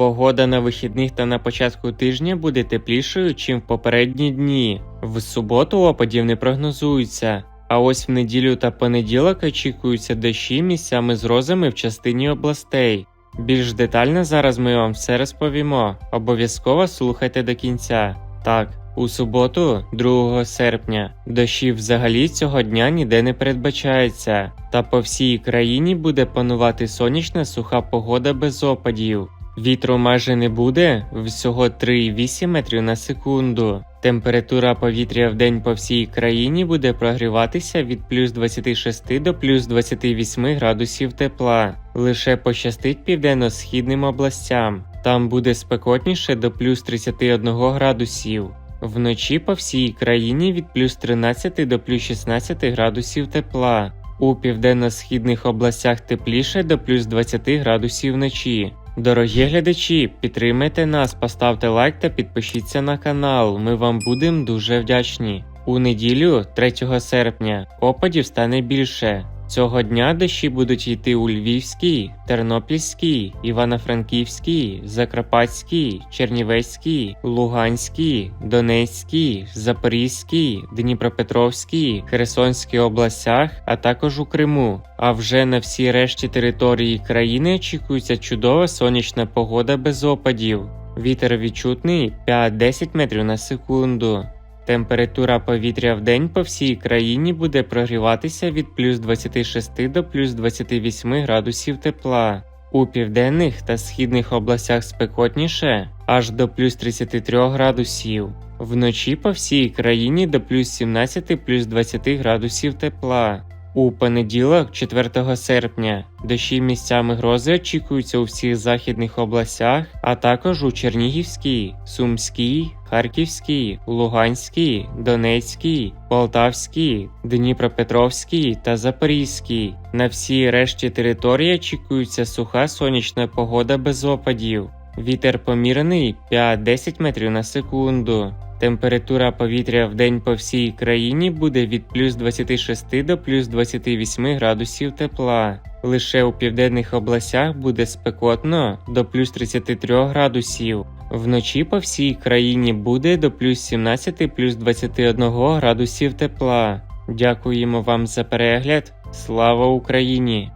Погода на вихідних та на початку тижня буде теплішою, чим в попередні дні. В суботу опадів не прогнозується. А ось в неділю та понеділок очікуються дощі місцями з розами в частині областей. Більш детально зараз ми вам все розповімо. Обов'язково слухайте до кінця. Так, у суботу, 2 серпня, дощів взагалі цього дня ніде не передбачається, та по всій країні буде панувати сонячна суха погода без опадів. Вітру майже не буде, всього 3,8 метрів на секунду. Температура повітря в день по всій країні буде прогріватися від плюс 26 до плюс 28 градусів тепла. Лише пощастить південно-східним областям. Там буде спекотніше до плюс 31 градусів. Вночі по всій країні від плюс 13 до плюс 16 градусів тепла. У південно-східних областях тепліше до плюс 20 градусів вночі. Дорогі глядачі, підтримайте нас, поставте лайк та підпишіться на канал. Ми вам будемо дуже вдячні. У неділю, 3 серпня, опадів стане більше. Цього дня дощі будуть йти у Львівській, Тернопільській, Івано-Франківській, Закарпатській, Чернівецькій, Луганській, Донецькій, Запорізькій, Дніпропетровській, Херсонській областях, а також у Криму. А вже на всій решті території країни очікується чудова сонячна погода без опадів. Вітер відчутний 5-10 метрів на секунду. Температура повітря в день по всій країні буде прогріватися від плюс 26 до плюс 28 градусів тепла. У південних та східних областях спекотніше аж до плюс 33 градусів. Вночі по всій країні до плюс 17 плюс 20 градусів тепла. У понеділок, 4 серпня, дощі місцями грози очікуються у всіх західних областях, а також у Чернігівській, Сумській, Харківській, Луганській, Донецькій, Полтавській, Дніпропетровській та Запорізькій. На всій решті території очікується суха сонячна погода без опадів. Вітер помірний 5-10 метрів на секунду. Температура повітря в день по всій країні буде від плюс 26 до плюс 28 градусів тепла. Лише у південних областях буде спекотно до плюс 33 градусів. Вночі по всій країні буде до плюс 17 плюс 21 градусів тепла. Дякуємо вам за перегляд. Слава Україні!